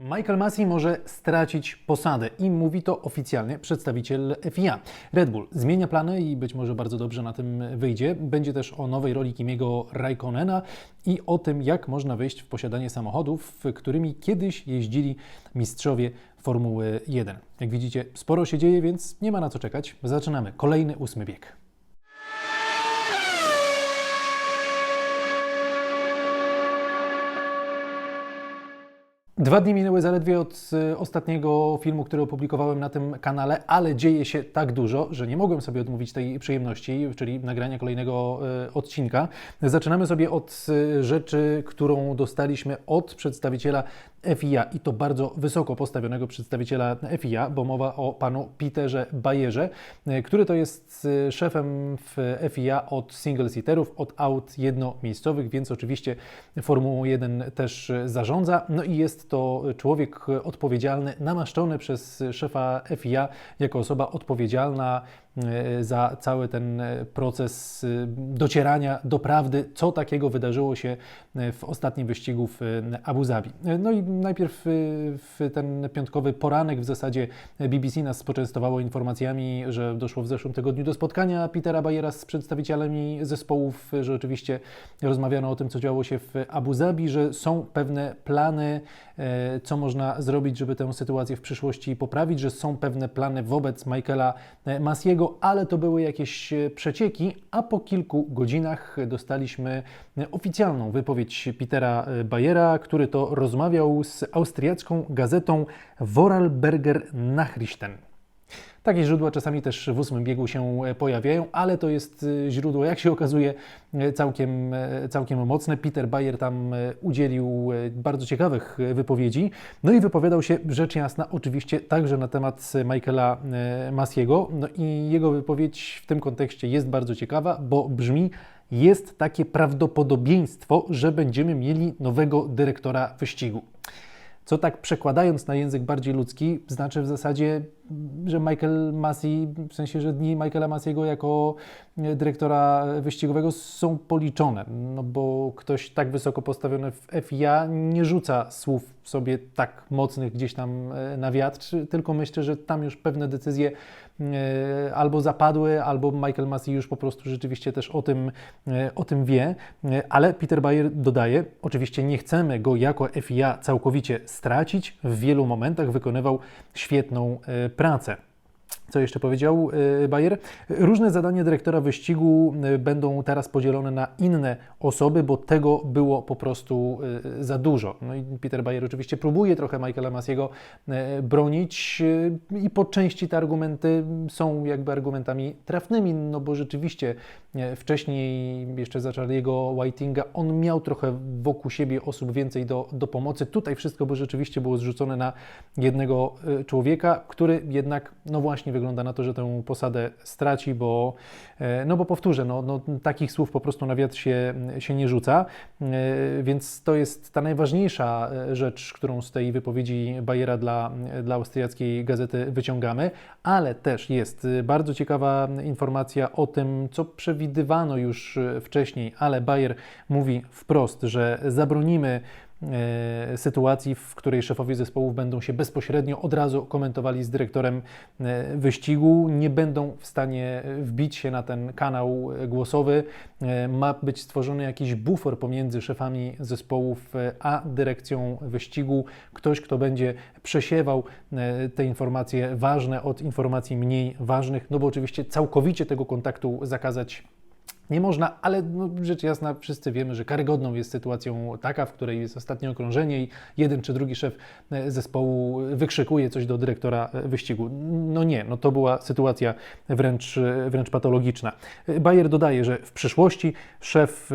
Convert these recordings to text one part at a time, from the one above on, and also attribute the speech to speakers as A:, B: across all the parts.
A: Michael Massey może stracić posadę i mówi to oficjalnie przedstawiciel FIA. Red Bull zmienia plany i być może bardzo dobrze na tym wyjdzie. Będzie też o nowej roli Kimiego Raikkonena i o tym, jak można wejść w posiadanie samochodów, którymi kiedyś jeździli mistrzowie Formuły 1. Jak widzicie, sporo się dzieje, więc nie ma na co czekać. Zaczynamy kolejny ósmy bieg. Dwa dni minęły zaledwie od e, ostatniego filmu, który opublikowałem na tym kanale, ale dzieje się tak dużo, że nie mogłem sobie odmówić tej przyjemności, czyli nagrania kolejnego e, odcinka. Zaczynamy sobie od e, rzeczy, którą dostaliśmy od przedstawiciela FIA i to bardzo wysoko postawionego przedstawiciela FIA, bo mowa o panu Peterze Bayerze, który to jest szefem w FIA od single-seaterów, od aut jednomiejscowych, więc oczywiście Formułą 1 też zarządza. No i jest to człowiek odpowiedzialny, namaszczony przez szefa FIA jako osoba odpowiedzialna e, za cały ten proces e, docierania do prawdy, co takiego wydarzyło się e, w ostatnim wyścigu w Abu Zabi. No i najpierw w ten piątkowy poranek w zasadzie BBC nas poczęstowało informacjami, że doszło w zeszłym tygodniu do spotkania Petera Bayera z przedstawicielami zespołów, że oczywiście rozmawiano o tym, co działo się w Abu Zabi, że są pewne plany, co można zrobić, żeby tę sytuację w przyszłości poprawić, że są pewne plany wobec Michaela Masiego, ale to były jakieś przecieki, a po kilku godzinach dostaliśmy oficjalną wypowiedź Petera Bayera, który to rozmawiał z austriacką gazetą Vorarlberger Nachrichten. Takie źródła czasami też w ósmym biegu się pojawiają, ale to jest źródło, jak się okazuje, całkiem, całkiem mocne. Peter Bayer tam udzielił bardzo ciekawych wypowiedzi. No i wypowiadał się rzecz jasna, oczywiście także na temat Michaela Masiego. No i jego wypowiedź w tym kontekście jest bardzo ciekawa, bo brzmi, jest takie prawdopodobieństwo, że będziemy mieli nowego dyrektora wyścigu. Co tak przekładając na język bardziej ludzki, znaczy w zasadzie, że Michael Massey, w sensie, że dni Michaela Massey'ego jako dyrektora wyścigowego są policzone, no bo ktoś tak wysoko postawiony w FIA nie rzuca słów sobie tak mocnych gdzieś tam na wiatr, tylko myślę, że tam już pewne decyzje albo zapadły, albo Michael Massey już po prostu rzeczywiście też o tym, o tym wie, ale Peter Bayer dodaje, oczywiście nie chcemy go jako FIA całkowicie stracić, w wielu momentach wykonywał świetną pracę. Co jeszcze powiedział Bayer? Różne zadania dyrektora wyścigu będą teraz podzielone na inne osoby, bo tego było po prostu za dużo. No i Peter Bayer oczywiście próbuje trochę Michaela Masiego bronić i po części te argumenty są jakby argumentami trafnymi, no bo rzeczywiście wcześniej, jeszcze za Charlie'ego Whitinga, on miał trochę wokół siebie osób więcej do, do pomocy. Tutaj wszystko by rzeczywiście było zrzucone na jednego człowieka, który jednak, no właśnie, wygląda na to, że tę posadę straci, bo, no bo powtórzę, no, no, takich słów po prostu na wiatr się, się nie rzuca, więc to jest ta najważniejsza rzecz, którą z tej wypowiedzi Bayera dla, dla austriackiej gazety wyciągamy, ale też jest bardzo ciekawa informacja o tym, co przewidywano już wcześniej, ale Bayer mówi wprost, że zabronimy sytuacji, w której szefowie zespołów będą się bezpośrednio od razu komentowali z dyrektorem wyścigu, nie będą w stanie wbić się na ten kanał głosowy. Ma być stworzony jakiś bufor pomiędzy szefami zespołów a dyrekcją wyścigu. Ktoś, kto będzie przesiewał te informacje ważne od informacji mniej ważnych, no bo oczywiście całkowicie tego kontaktu zakazać nie można, ale no, rzecz jasna, wszyscy wiemy, że karygodną jest sytuacją taka, w której jest ostatnie okrążenie i jeden czy drugi szef zespołu wykrzykuje coś do dyrektora wyścigu. No nie, no to była sytuacja wręcz, wręcz patologiczna. Bayer dodaje, że w przyszłości szef,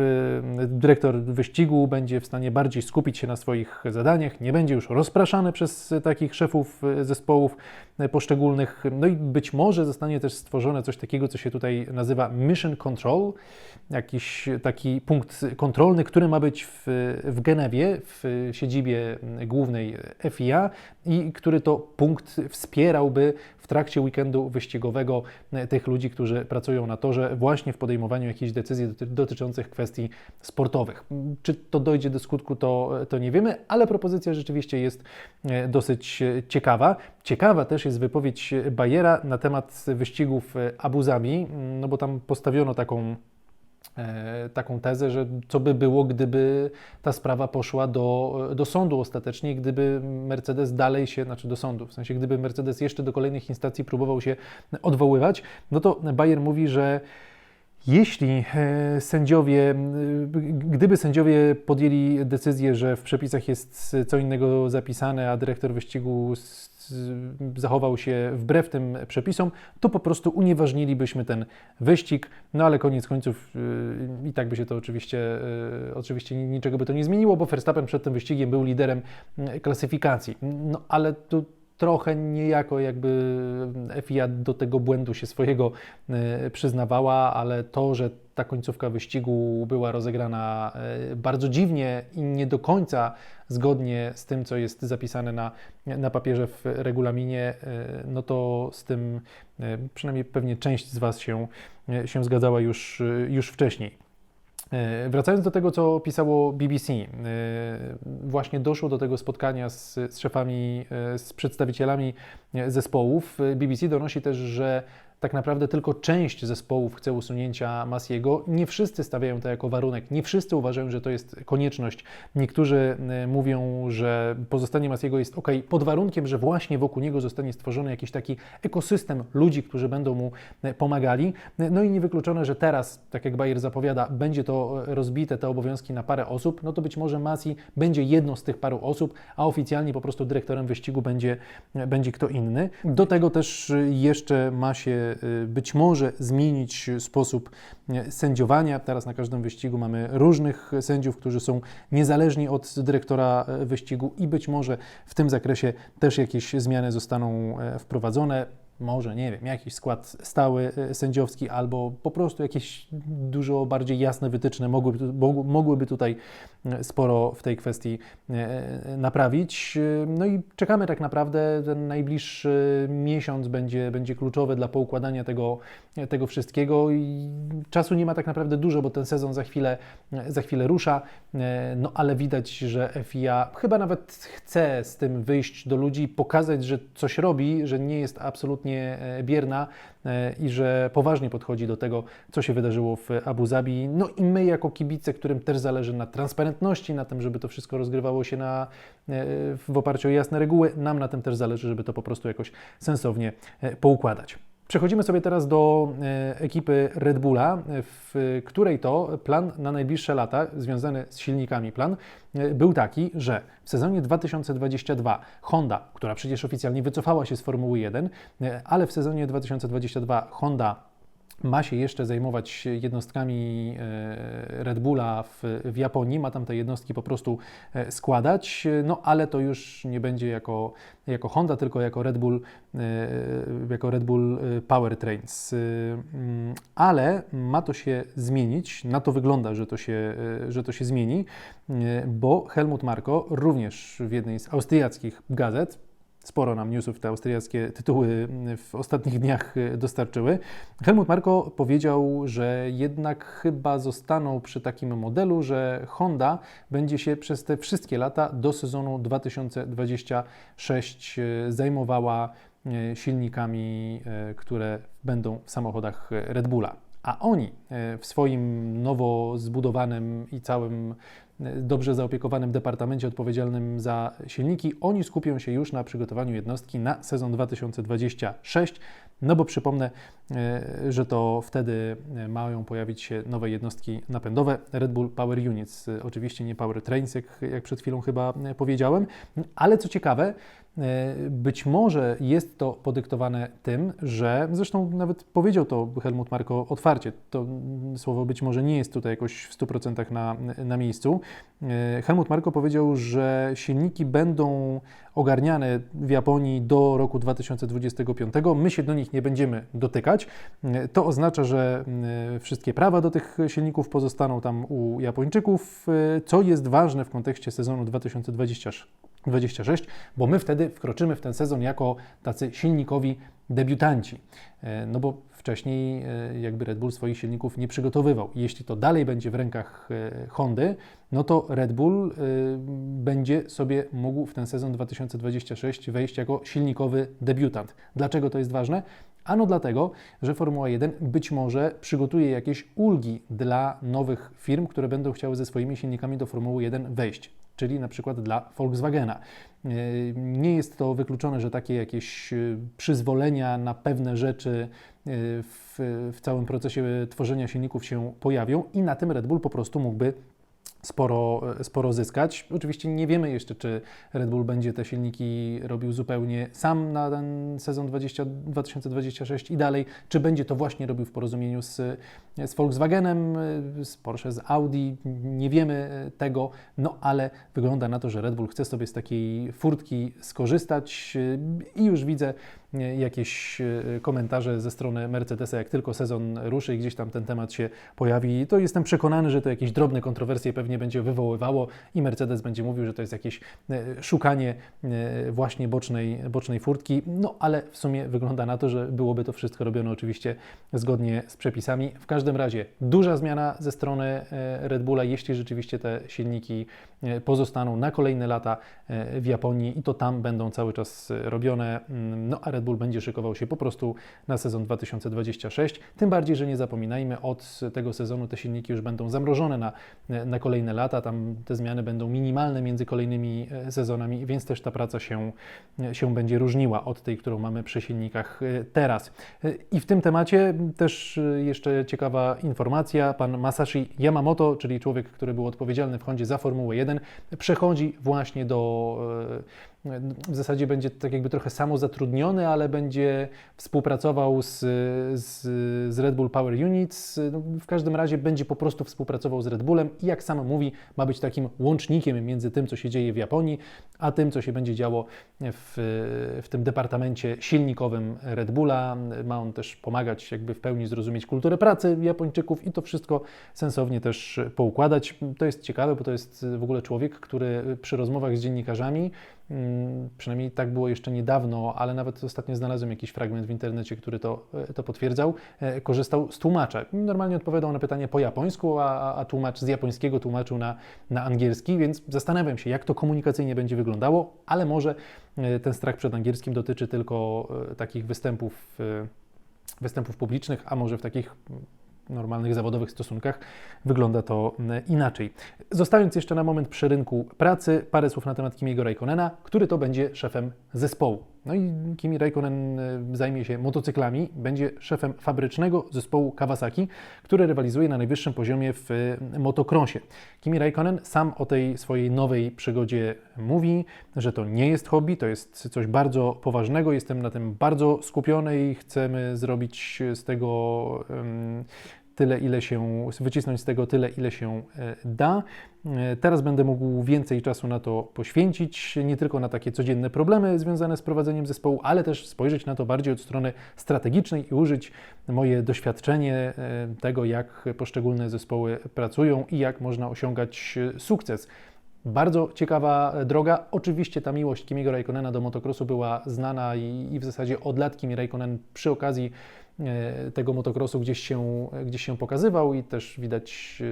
A: dyrektor wyścigu będzie w stanie bardziej skupić się na swoich zadaniach, nie będzie już rozpraszany przez takich szefów zespołów poszczególnych, no i być może zostanie też stworzone coś takiego, co się tutaj nazywa mission control, jakiś taki punkt kontrolny, który ma być w, w Genewie, w siedzibie głównej FIA i który to punkt wspierałby w trakcie weekendu wyścigowego tych ludzi, którzy pracują na torze właśnie w podejmowaniu jakichś decyzji dotyczących kwestii sportowych. Czy to dojdzie do skutku, to, to nie wiemy, ale propozycja rzeczywiście jest dosyć ciekawa. Ciekawa też jest wypowiedź Bayera na temat wyścigów Abu Zabi, no bo tam postawiono taką E, taką tezę, że co by było, gdyby ta sprawa poszła do, do sądu ostatecznie, gdyby Mercedes dalej się, znaczy do sądu, w sensie gdyby Mercedes jeszcze do kolejnych instancji próbował się odwoływać, no to Bayer mówi, że jeśli e, sędziowie, gdyby sędziowie podjęli decyzję, że w przepisach jest co innego zapisane, a dyrektor wyścigu zachował się wbrew tym przepisom, to po prostu unieważnilibyśmy ten wyścig. No ale koniec końców yy, i tak by się to oczywiście, yy, oczywiście niczego by to nie zmieniło, bo Verstappen przed tym wyścigiem był liderem klasyfikacji. No ale tu trochę niejako jakby FIA do tego błędu się swojego przyznawała, ale to, że ta końcówka wyścigu była rozegrana bardzo dziwnie i nie do końca zgodnie z tym, co jest zapisane na, na papierze w regulaminie, e, no to z tym e, przynajmniej pewnie część z Was się, e, się zgadzała już, już wcześniej. Wracając do tego, co pisało BBC, właśnie doszło do tego spotkania z, z szefami, z przedstawicielami zespołów. BBC donosi też, że tak naprawdę tylko część zespołów chce usunięcia Masiego. Nie wszyscy stawiają to jako warunek, nie wszyscy uważają, że to jest konieczność. Niektórzy e, mówią, że pozostanie Masiego jest ok, pod warunkiem, że właśnie wokół niego zostanie stworzony jakiś taki ekosystem ludzi, którzy będą mu e, pomagali. No i niewykluczone, że teraz, tak jak Bayer zapowiada, będzie to rozbite, te obowiązki na parę osób, no to być może Masi będzie jedną z tych paru osób, a oficjalnie po prostu dyrektorem wyścigu będzie, będzie kto inny. Do tego też jeszcze ma się być może zmienić sposób y, sędziowania. Teraz na każdym wyścigu mamy różnych sędziów, którzy są niezależni od dyrektora y, wyścigu i być może w tym zakresie też jakieś zmiany zostaną wprowadzone może, nie wiem, jakiś skład stały sędziowski albo po prostu jakieś dużo bardziej jasne wytyczne mogłyby, mogłyby tutaj sporo w tej kwestii e, naprawić. No i czekamy tak naprawdę, ten najbliższy miesiąc będzie, będzie kluczowy dla poukładania tego, tego wszystkiego i czasu nie ma tak naprawdę dużo, bo ten sezon za chwilę, za chwilę rusza, e, no ale widać, że FIA chyba nawet chce z tym wyjść do ludzi, pokazać, że coś robi, że nie jest absolutnie e, bierna, E, i że poważnie podchodzi do tego, co się wydarzyło w Abu Zabi. No i my, jako kibice, którym też zależy na transparentności, na tym, żeby to wszystko rozgrywało się na, e, w oparciu o jasne reguły, nam na tym też zależy, żeby to po prostu jakoś sensownie poukładać. Przechodzimy sobie teraz do ekipy Red Bulla, w której to plan na najbliższe lata, związany z silnikami. Plan, był taki, że w sezonie 2022 Honda, która przecież oficjalnie wycofała się z Formuły 1, ale w sezonie 2022 Honda ma się jeszcze zajmować jednostkami e, Red Bulla w, w, Japonii, ma tam te jednostki po prostu e, składać, no ale to już nie będzie jako, jako Honda, tylko jako Red Bull, e, jako Red Bull Powertrains. Mm, ale ma to się zmienić, na to wygląda, że to się, że to się zmieni, bo Helmut Marko również w jednej z austriackich gazet Sporo nam newsów te austriackie tytuły w ostatnich dniach e, dostarczyły. Helmut Marko powiedział, że jednak chyba zostaną przy takim modelu, że Honda będzie się przez te wszystkie lata do sezonu 2026 e, zajmowała e, silnikami, które będą w samochodach Red Bulla. A oni w swoim nowo zbudowanym i całym dobrze zaopiekowanym departamencie odpowiedzialnym za silniki, oni skupią się już na przygotowaniu jednostki na sezon 2026. No bo przypomnę, e, że to wtedy e, mają pojawić się nowe jednostki napędowe Red Bull Power Units. Oczywiście nie Power Trains, jak, jak przed chwilą chyba powiedziałem, ale co ciekawe, E, Być może jest to podyktowane tym, że zresztą nawet powiedział to Helmut Marko otwarcie. To słowo być może nie jest tutaj jakoś w 100% na, na miejscu. E, Helmut Marko powiedział, że silniki będą ogarniane w Japonii do roku 2025. My się do nich nie będziemy dotykać. E, To oznacza, że e, wszystkie prawa do tych silników pozostaną tam u Japończyków, e, co jest ważne w kontekście sezonu 2026. 26, bo my wtedy wkroczymy w ten sezon jako tacy silnikowi debiutanci. E, No bo wcześniej e, jakby Red Bull swoich silników nie przygotowywał. Jeśli to dalej będzie w rękach e, Hondy, no to Red Bull będzie sobie mógł w ten sezon 2026 wejść jako silnikowy debiutant. Dlaczego to jest ważne? Ano dlatego, że Formuła 1 być może przygotuje jakieś ulgi dla nowych firm, które będą chciały ze swoimi silnikami do Formuły 1 wejść, czyli na przykład dla Volkswagena. E, Nie jest to wykluczone, że takie jakieś e, przyzwolenia na pewne rzeczy e, w, w całym procesie tworzenia silników się pojawią i na tym Red Bull po prostu mógłby sporo, sporo zyskać. Oczywiście nie wiemy jeszcze, czy Red Bull będzie te silniki robił zupełnie sam na ten sezon 20, 2026 i dalej, czy będzie to właśnie robił w porozumieniu z, z Volkswagenem, z Porsche, z Audi. Nie wiemy tego, no ale wygląda na to, że Red Bull chce sobie z takiej furtki skorzystać i już widzę jakieś komentarze ze strony Mercedesa, jak tylko sezon ruszy i gdzieś tam ten temat się pojawi, to jestem przekonany, że to jakieś drobne kontrowersje pewnie będzie wywoływało i Mercedes będzie mówił, że to jest jakieś e, szukanie e, właśnie bocznej, bocznej furtki, no ale w sumie wygląda na to, że byłoby to wszystko robione oczywiście zgodnie z przepisami. W każdym razie duża zmiana ze strony e, Red Bulla, jeśli rzeczywiście te silniki e, pozostaną na kolejne lata e, w Japonii i to tam będą cały czas e, robione, Mm, no a Red Bull będzie szykował się po prostu na sezon 2026. Tym bardziej, że nie zapominajmy, od tego sezonu te silniki już będą zamrożone na, na kolejne lata. Tam te zmiany będą minimalne między kolejnymi e, sezonami, więc też ta praca się, e, się będzie różniła od tej, którą mamy przy silnikach e, teraz. I w tym temacie też jeszcze ciekawa informacja. Pan Masashi Yamamoto, czyli człowiek, który był odpowiedzialny w Hondzie za Formułę 1, przechodzi właśnie do w zasadzie będzie tak jakby trochę samozatrudniony, ale będzie współpracował z, z, z Red Bull Power Units. No, W każdym razie będzie po prostu współpracował z Red Bullem i jak sam mówi, ma być takim łącznikiem między tym, co się dzieje w Japonii, a tym, co się będzie działo w, w tym departamencie silnikowym Red Bulla. Ma on też pomagać jakby w pełni zrozumieć kulturę pracy Japończyków i to wszystko sensownie też poukładać. To jest ciekawe, bo to jest w ogóle człowiek, który przy rozmowach z dziennikarzami Przynajmniej tak było jeszcze niedawno, ale nawet ostatnio znalazłem jakiś fragment w internecie, który to, to potwierdzał. E, Korzystał z tłumacza. Normalnie odpowiadał na pytanie po japońsku, a, a tłumacz z japońskiego tłumaczył na, na angielski, więc zastanawiam się, jak to komunikacyjnie będzie wyglądało, ale może e, ten strach przed angielskim dotyczy tylko e, takich występów, e, występów publicznych, a może w takich normalnych zawodowych stosunkach wygląda to mm, inaczej. Zostając jeszcze na moment przy rynku pracy, parę słów na temat Kimiego Raikkonena, który to będzie szefem zespołu. No i Kimi Raikkonen y, zajmie się motocyklami, będzie szefem fabrycznego zespołu Kawasaki, który rywalizuje na najwyższym poziomie w y, motocrossie. Kimi Raikkonen sam o tej swojej nowej przygodzie mówi, że to nie jest hobby, to jest coś bardzo poważnego, jestem na tym bardzo skupiony i chcemy zrobić z tego tyle, ile się, wycisnąć z tego tyle, ile się e, da. E, Teraz będę mógł więcej czasu na to poświęcić, nie tylko na takie codzienne problemy związane z prowadzeniem zespołu, ale też spojrzeć na to bardziej od strony strategicznej i użyć moje doświadczenie e, tego, jak poszczególne zespoły pracują i jak można osiągać sukces. Bardzo ciekawa droga. Oczywiście ta miłość Kimiego Raikkonena do motocrossu była znana i, i w zasadzie od lat Kimi Raikkonen przy okazji tego motocrossu gdzieś się, gdzieś się pokazywał i też widać,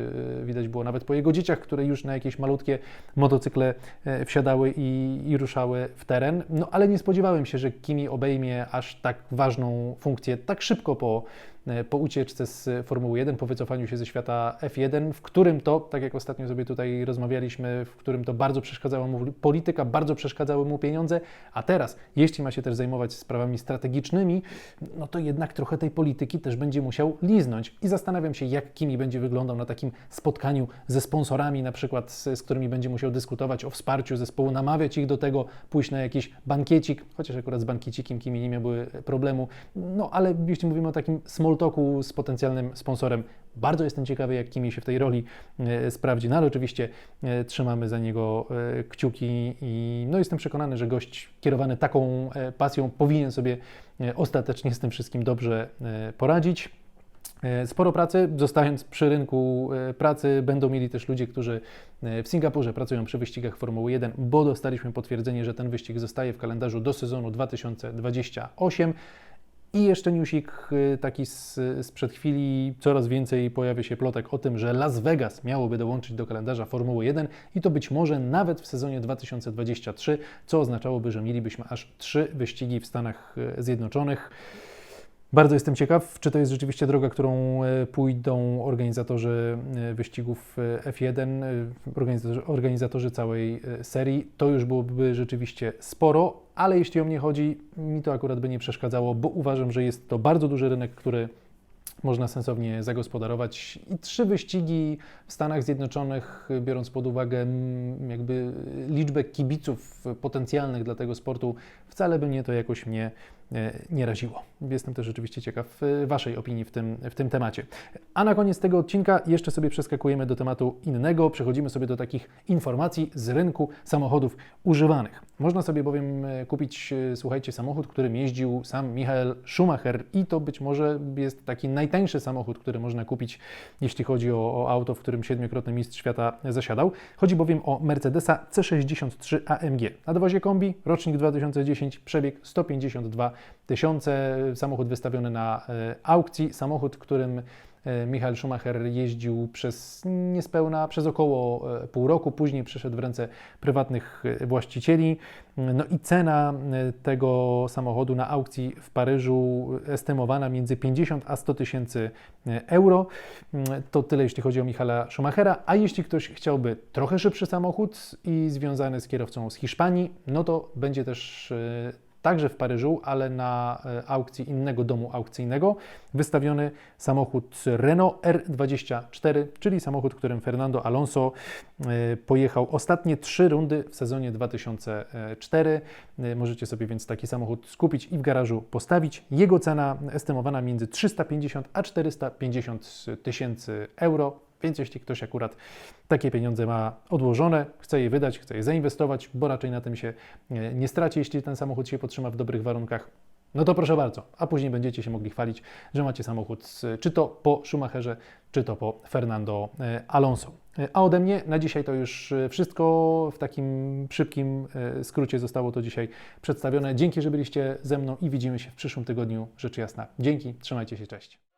A: e, widać było nawet po jego dzieciach, które już na jakieś malutkie motocykle e, wsiadały i, i ruszały w teren. No ale nie spodziewałem się, że Kimi obejmie aż tak ważną funkcję tak szybko po, e, po ucieczce z Formuły 1, po wycofaniu się ze świata F1, w którym to, tak jak ostatnio sobie tutaj rozmawialiśmy, w którym to bardzo przeszkadzała mu polityka, bardzo przeszkadzały mu pieniądze, a teraz, jeśli ma się też zajmować sprawami strategicznymi, no to jednak trochę tej polityki też będzie musiał liznąć. I zastanawiam się, jak Kimi będzie wyglądał na takim spotkaniu ze sponsorami, na przykład z, z którymi będzie musiał dyskutować o wsparciu zespołu, namawiać ich do tego, pójść na jakiś bankiecik, chociaż akurat z bankiecikiem Kimi nie miałby problemu. No ale jeśli mówimy o takim small talku z potencjalnym sponsorem, bardzo jestem ciekawy, jak Kimi się w tej roli e, sprawdzi. No ale oczywiście e, trzymamy za niego e, kciuki i no jestem przekonany, że gość kierowany taką pasją powinien sobie ostatecznie z tym wszystkim dobrze poradzić. Sporo pracy, zostając przy rynku pracy, będą mieli też ludzie, którzy w Singapurze pracują przy wyścigach Formuły 1, bo dostaliśmy potwierdzenie, że ten wyścig zostaje w kalendarzu do sezonu 2028. I jeszcze newsik y, taki z, sprzed chwili, coraz więcej pojawia się plotek o tym, że Las Vegas miałoby dołączyć do kalendarza Formuły 1 i to być może nawet w sezonie 2023, co oznaczałoby, że mielibyśmy aż trzy wyścigi w Stanach y, Zjednoczonych. Bardzo jestem ciekaw, czy to jest rzeczywiście droga, którą e, pójdą organizatorzy wyścigów e, F1, e, organizatorzy, całej serii. To już byłoby rzeczywiście sporo, ale jeśli o mnie chodzi, mi to akurat by nie przeszkadzało, bo uważam, że jest to bardzo duży rynek, który można sensownie zagospodarować. I trzy wyścigi w Stanach Zjednoczonych, biorąc pod uwagę jakby liczbę kibiców potencjalnych dla tego sportu, wcale by mnie to jakoś mnie nie raziło. Jestem też rzeczywiście ciekaw e, Waszej opinii w tym, w tym temacie. A na koniec tego odcinka jeszcze sobie przeskakujemy do tematu innego. Przechodzimy sobie do takich informacji z rynku samochodów używanych. Można sobie bowiem e, kupić, e, słuchajcie, samochód, którym jeździł sam Michael Schumacher i to być może jest taki najtańszy samochód, który można kupić, jeśli chodzi o, o auto, w którym siedmiokrotny mistrz świata zasiadał. Chodzi bowiem o Mercedesa C63 AMG. Na dowozie kombi, rocznik 2010, przebieg 152 tysiące, samochód wystawiony na e, aukcji, samochód, którym e, Michael Schumacher jeździł przez niespełna, przez około e, pół roku, później przeszedł w ręce prywatnych e, właścicieli. No i cena e, tego samochodu na aukcji w Paryżu estymowana między 50 a 100 tysięcy e, euro. Mm, To tyle, jeśli chodzi o Michaela Schumachera. A jeśli ktoś chciałby trochę szybszy samochód i związany z kierowcą z Hiszpanii, no to będzie też e, także w Paryżu, ale na e, aukcji innego domu aukcyjnego, wystawiony samochód Renault R24, czyli samochód, którym Fernando Alonso e, pojechał ostatnie trzy rundy w sezonie 2004. E, Możecie sobie więc taki samochód skupić i w garażu postawić. Jego cena estymowana między 350 a 450 tysięcy euro. Więc jeśli ktoś akurat takie pieniądze ma odłożone, chce je wydać, chce je zainwestować, bo raczej na tym się e, nie straci, jeśli ten samochód się potrzyma w dobrych warunkach, no to proszę bardzo, a później będziecie się mogli chwalić, że macie samochód czy to po Schumacherze, czy to po Fernando e, Alonso. E, A ode mnie na dzisiaj to już wszystko. W takim szybkim skrócie zostało to dzisiaj przedstawione. Dzięki, że byliście ze mną i widzimy się w przyszłym tygodniu. Rzecz jasna. Dzięki, trzymajcie się, cześć.